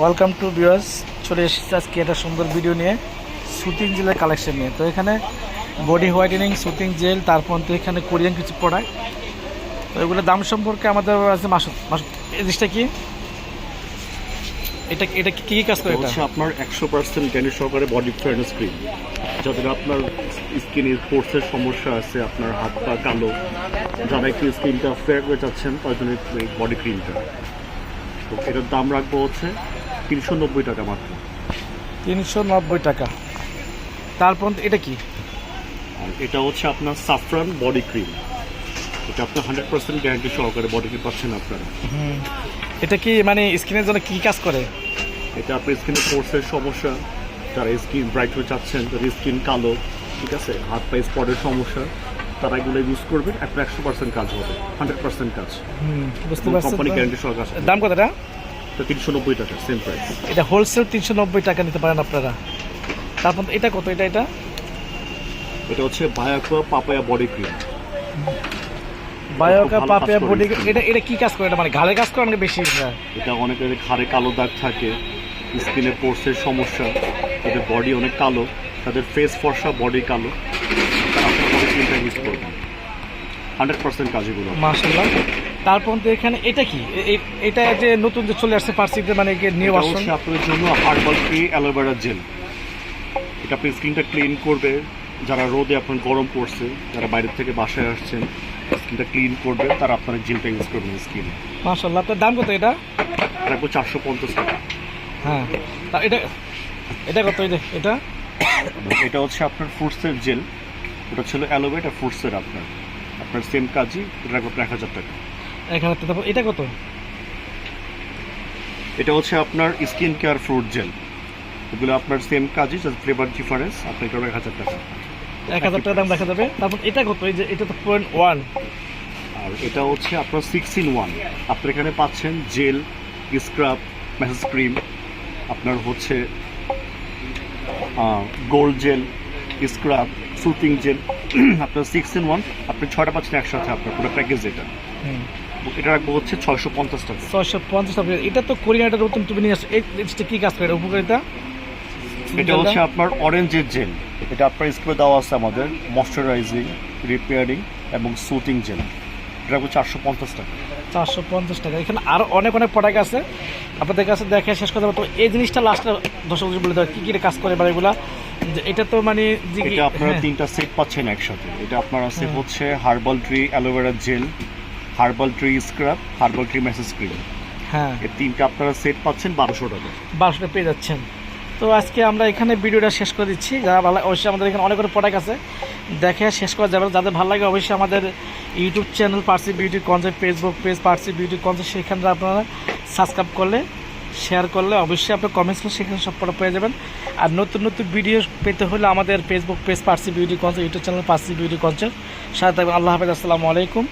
Welcome to viewers চলে এসেছি আজকে একটা সুন্দর ভিডিও নিয়ে সুতিং জেলের কালেকশন নিয়ে। তো এখানে বডি হোয়াইটেনিং সুতিং জেল তারপর তো এখানে কোরিয়ান কিছু প্রোডাক্ট তো এগুলোর দাম সম্পর্কে আমাদের আছে মাসুদ। মাসুদ, এই জিনিসটা কি? এটা এটা কি কি কাজ করে এটা? আপনার একশো পার্সেন্ট গ্যানি সহকারে বডি ফেয়ারনেস ক্রিম যাদের আপনার স্কিনের পোর্সের সমস্যা আছে, আপনার হাত পা কালো, যারা একটু স্কিনটা ফেয়ার করে যাচ্ছেন তার জন্য বডি ক্রিমটা তো এটার দাম রাখব হচ্ছে তিনশো নব্বই টাকা মাত্র। তিনশো নব্বই টাকা। তারপর এটা কি? আর এটা হচ্ছে আপনার সাফরান বডি ক্রিম এটা আপনার হান্ড্রেড পার্সেন্ট গ্যারান্টি সহকারে বডি ক্রিম পাচ্ছেন আপনারা। এটা কি মানে স্কিনের জন্য কি কাজ করে? এটা আপনার স্কিনের পোর্সের সমস্যা। যারা স্কিন ব্রাইট হয়ে যাচ্ছেন যাদের স্কিন কালো ঠিক আছে? হাত পা স্পটের সমস্যা। তারা এগুলো ইউজ করবেন আপনার একশো পার্সেন্ট কাজ হবে। হান্ড্রেড পার্সেন্ট কাজ। হুম বুঝতে পারছেন কোম্পানি? গ্যারান্টি সহ কাজ দাম কত এটা? তো তিনশো নব্বই টাকা সেম প্রাইস এটা হোলসেল তিনশো নব্বই টাকা নিতে পারেন আপনারা। তারপর এটা কত? এটা এটা? এটা হচ্ছে Bioaqua papaya body cream Bioaqua papaya body এটা এটা কি কাজ করে? এটা মানে ঘাড়ে কাজ করে অনেক বেশি? এটা? এটা অনেকের ঘাড়ে কালো দাগ থাকে স্কিনে পোর্সের সমস্যা তাদের বডি অনেক কালো তাদের ফেস ফর্সা বডি কালো। আপনার বডি ক্রিমটা ইউজ করবেন। হান্ড্রেড পার্সেন্ট কাজ এগুলো মাশাআল্লাহ। তারপর এখানে এটা কি? এটা যে নতুন যে চলে আসছে পার্সিতে মানে ভার্সন হচ্ছে আপনার জন্য হার্বাল ফ্রি অ্যালোভেরা জেল এটা আপনি স্কিনটা ক্লিন করবে। যারা রোদে আপনার গরম পড়ছে যারা বাইরের থেকে বাসায় আসছেন স্কিনটা ক্লিন করবে তারা আপনার জেলটা ইউজ করবেন স্কিনে মাশাআল্লাহ আপনার দাম কত এটা? রাখব চারশো পঞ্চাশ টাকা। হ্যাঁ। তা এটা এটা কত এটা? এটা? এটা হচ্ছে আপনার ফ্রুটসের জেল ওটা ছিল অ্যালোভেরা ফ্রুটসের আপনার। আপনার সেম কাজই এটা রাখব আপনার এক হাজার টাকা। এক হাজার টাকা। তারপর এটা কত? এটা হচ্ছে আপনার স্কিন কেয়ার ফ্রুট জেল এগুলো আপনার সেম কাজই জাস্ট ফ্লেভার ডিফারেন্স আপনার এটা এক হাজার টাকা। এক হাজার টাকা দাম দেখা যাবে। তারপর এটা কত? এই যে এটা তো পয়েন্ট ওয়ান আর এটা হচ্ছে আপনার সিক্স ইন ওয়ান আপনার এখানে পাচ্ছেন জেল স্ক্রাব ম্যাসেজ ক্রিম আপনার হচ্ছে gold gel scrub soothing gel আপনার সিক্স ইন ওয়ান আপনি ছয়টা পাচ্ছেন একসাথে আপনার পুরো প্যাকেজ এটা। এটা রাখব হচ্ছে ছয়শো পঞ্চাশ টাকা। ছয়শো পঞ্চাশ টাকা। এটা তো কোরিয়ানটা নতুন তুমি নিয়ে আসছো জিনিসটা কি কাজ করে? উপকারিতা? এটা হচ্ছে আপনার অরেঞ্জের জেল এটা আপনার স্ক্রিপে দেওয়া আছে আমাদের ময়শ্চারাইজিং রিপেয়ারিং এবং সুতিং জেল এটা রাখব চারশো পঞ্চাশ টাকা। চারশো পঞ্চাশ টাকা। এখানে আরও অনেক অনেক প্রোডাক্ট আছে। আপনাদের কাছে দেখে শেষ করতে তো এই জিনিসটা লাস্টে দর্শক বলে দেওয়া কী কী কাজ করে বা এগুলা? এটা তো মানে যে এটা আপনারা তিনটা সেট পাচ্ছেন একসাথে। এটা আপনার আছে হ্যাঁ। হচ্ছে herbal tree aloe vera gel herbal tree scrub herbal tree massage cream হ্যাঁ। এই তিনটা আপনারা সেট পাচ্ছেন বারোশো টাকা বারোশোটা পেয়ে যাচ্ছেন। তো আজকে আমরা এখানে ভিডিওটা শেষ করে দিচ্ছি। যারা ভালো অবশ্যই আমাদের এখানে অনেক প্রোডাক্ট আছে। দেখে শেষ করা যাবে যাদের ভালো লাগে অবশ্যই আমাদের YouTube channel Parsi beauty concept Facebook page Parsi beauty concept সেখানে আপনারা সাবস্ক্রাইব করলে শেয়ার করলে অবশ্যই আপনার কমেন্টস সেখানে সব পড়া পেয়ে যাবেন। আর নতুন নতুন ভিডিও পেতে হলে আমাদের Facebook page Parsi beauty concept YouTube channel Parsi beauty concept সাথে থাকবেন। আল্লাহ হাফেজ। আসসালামু আলাইকুম।